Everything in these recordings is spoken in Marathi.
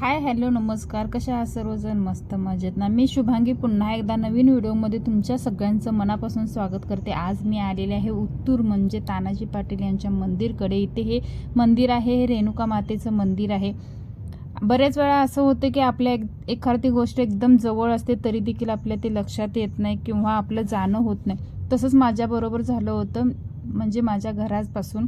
हाय हॅलो नमस्कार. कशा आहात सर्वजण? मस्त मजेत. ना मी शुभांगी. पुन्हा एकदा नवीन व्हिडिओमध्ये तुमच्या सगळ्यांचं मनापासून स्वागत करते. आज मी आलेले आहे उत्तूर म्हणजे तानाजी पाटील यांच्या मंदिरकडे. इथे हे मंदिर आहे हे रेणुका मातेचं मंदिर आहे. बऱ्याच वेळा असं होतं की आपल्या एक एखादी गोष्ट एकदम जवळ असते तरी देखील आपल्या ते लक्षात येत नाही किंवा आपलं जाणं होत नाही. तसंच माझ्याबरोबर झालं होतं म्हणजे माझ्या घरापासून.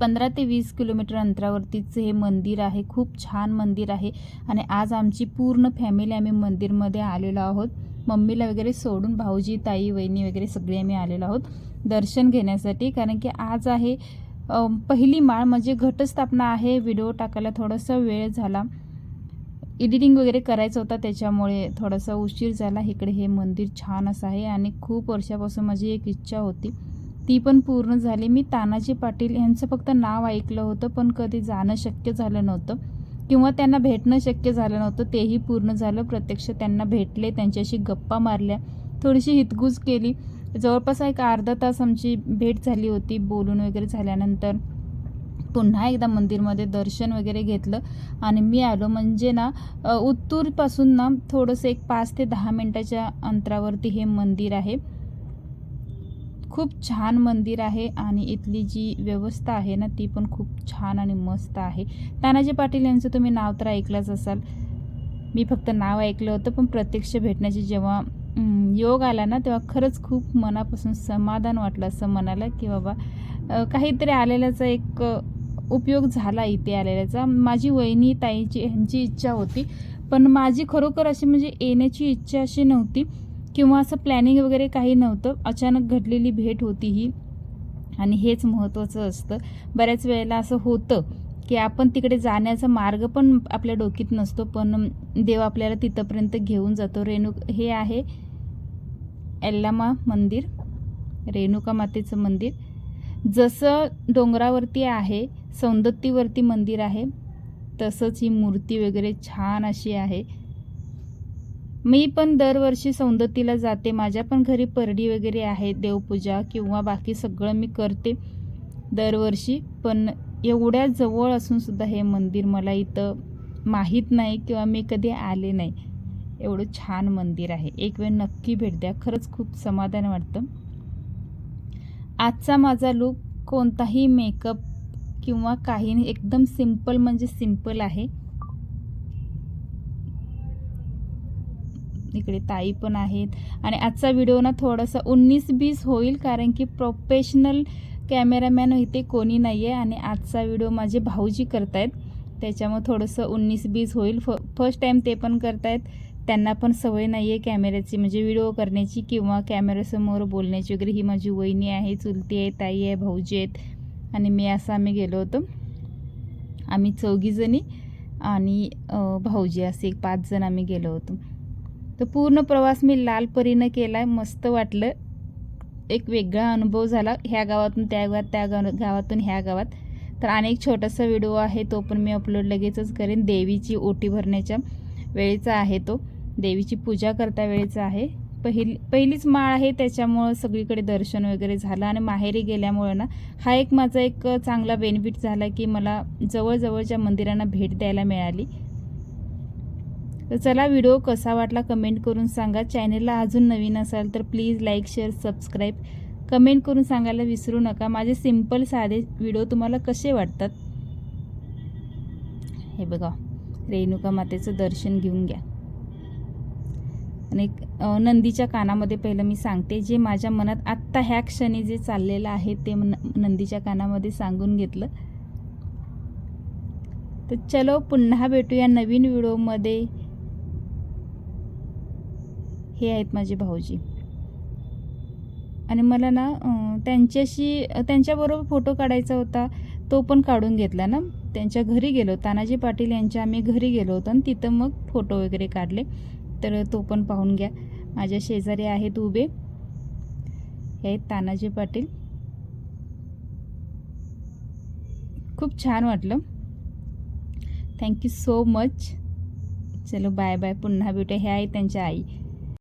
पंधरा ते वीस किलोमीटर अंतरावरतीच हे मंदिर आहे. खूप छान मंदिर आहे आणि आज आमची पूर्ण फॅमिली आम्ही मंदिरमध्ये आलेलो आहोत. मम्मीला वगैरे सोडून भाऊजी ताई वहिनी वगैरे सगळे आम्ही आलेलो आहोत दर्शन घेण्यासाठी. कारण की आज आहे पहिली माळ म्हणजे घटस्थापना आहे. व्हिडिओ टाकायला थोडासा वेळ झाला. एडिटिंग वगैरे करायचं होता त्याच्यामुळे थोडासा उशीर झाला. इकडे हे मंदिर छान असं आहे आणि खूप वर्षापासून माझी एक इच्छा होती. ती पण पूर्ण झाली. मी तानाजी पाटील यांचं फक्त नाव ऐकलं होतं पण कधी जाणं शक्य झालं नव्हतं. किंवा त्यांना भेटणं शक्य झालं नव्हतं तेही पूर्ण झालं. प्रत्यक्ष त्यांना भेटले त्यांच्याशी गप्पा मारल्या. थोडीशी हितगुज केली. जवळपास एक अर्धा तास आमची भेट झाली होती बोलून वगैरे झाल्यानंतर. पुन्हा एकदा मंदिरमध्ये दर्शन वगैरे घेतलं आणि मी आलो. म्हणजे ना उत्तूरपासून ना थोडंसं एक पाच ते दहा मिनटाच्या अंतरावरती हे मंदिर आहे. खूप छान मंदिर आहे आणि इथली जी व्यवस्था आहे ना ती पण खूप छान आणि मस्त आहे. तानाजी पाटील यांचं तुम्ही नाव तर ऐकलंच असाल. मी फक्त नाव ऐकलं होतं पण प्रत्यक्ष भेटण्याची जेव्हा योग आला ना तेव्हा खरंच खूप मनापासून समाधान वाटलं असं म्हणाला की बाबा काहीतरी आलेल्याचा एक उपयोग झाला इथे आलेल्याचा. माझी वहिनी ताईची ह्यांची इच्छा होती पण माझी खरोखर अशी म्हणजे येण्याची इच्छा अशी नव्हती. किंवा असं प्लॅनिंग वगैरे काही नव्हतं. अचानक घडलेली भेट होती ही. आणि हेच महत्त्वाचं असतं. बऱ्याच वेळेला असं होतं की आपण तिकडे जाण्याचा मार्ग पण आपल्या डोकीत नसतो पण देव आपल्याला तिथंपर्यंत घेऊन जातो. रेणू हे आहे एल्लामा मंदिर रेणुका मातेचं मंदिर. जसं डोंगरावरती आहे सौंदत्तीवरती मंदिर आहे तसंच ही मूर्ती वगैरे छान अशी आहे. मी पण दरवर्षी सौंदतीला जाते. माझ्या पण घरी परडी वगैरे आहे देवपूजा किंवा बाकी सगळं मी करते दरवर्षी. पण एवढ्या जवळ असून सुद्धा हे मंदिर मला इथं माहीत नाही किंवा मी कधी आले नाही. एवढं छान मंदिर आहे. एक वेळ नक्की भेट द्या. खरंच खूप समाधान वाटतं. आजचा माझा लुक कोणताही मेकअप किंवा काही नाही. एकदम सिंपल म्हणजे सिंपल आहे. इकडे ताई पण आहेत. आणि आजचा व्हिडिओ ना थोडासा उन्नीस बीस होईल कारण की प्रोफेशनल कॅमेरामॅन इथे कोणी नाही आहे आणि आजचा व्हिडिओ माझे भाऊजी करतायत. त्याच्यामुळे थोडंसं उन्नीस बीस होईल. फ फर्स्ट टाईम ते पण करतायत. त्यांना पण सवय नाही आहे कॅमेऱ्याची म्हणजे व्हिडिओ करण्याची किंवा कॅमेऱ्यासमोर बोलण्याची वगैरे ही माझी वहिनी आहे चुलती आहे ताई आहे भाऊजी आहेत. आणि मी असं आम्ही गेलो होतो. आम्ही चौघीजणी आणि भाऊजी असे एक पाच जण आम्ही गेलो होतो. तर पूर्ण प्रवास मी लाल परीनं केला आहे मस्त वाटलं. एक वेगळा अनुभव झाला ह्या गावातून त्या गावात त्या गाव गावातून ह्या गावात. तर अनेक छोटासा व्हिडिओ आहे तो पण मी अपलोड लगेचच करेन. देवीची ओटी भरण्याच्या वेळेचा आहे तो. देवीची पूजा करता वेळेचा आहे. पहिली पहिलीच माळ आहे त्याच्यामुळं सगळीकडे दर्शन वगैरे झालं आणि माहेरी गेल्यामुळं ना हा एक माझा एक चांगला बेनिफिट झाला की मला जवळजवळच्या मंदिरांना भेट द्यायला मिळाली. तर चला व्हिडिओ कसा वाटला कमेंट करून सांगा. चॅनेलला अजून नवीन असाल तर please like share subscribe comment करून सांगायला विसरू नका. माझे सिंपल साधे व्हिडिओ तुम्हाला कसे वाटतात? हे बघा. रेणुका मातेचं दर्शन घेऊन घ्या. आणि नंदीच्या कानामध्ये पहिलं मी सांगते. जे माझ्या मनात आत्ता ह्या क्षणी जे चाललेलं आहे ते नंदीच्या कानामध्ये सांगून घेतलं. तर चलो पुन्हा भेटूया नवीन व्हिडिओमध्ये. हे आहेत माझे भाऊजी. आणि मला ना त्यांच्याशी त्यांच्याबरोबर फोटो काढायचा होता तो पण काढून घेतला ना. त्यांच्या घरी गेलो तानाजी पाटील यांच्या आम्ही घरी गेलो होतो आणि तिथं मग फोटो वगैरे काढले. तर तो पण पाहून घ्या. माझ्या शेजारी आहेत उभे. हे आहेत तानाजी पाटील. खूप छान वाटलं. थँक्यू सो मच चलो बाय बाय पुन्हा भेटू हे आहे त्यांच्या आई.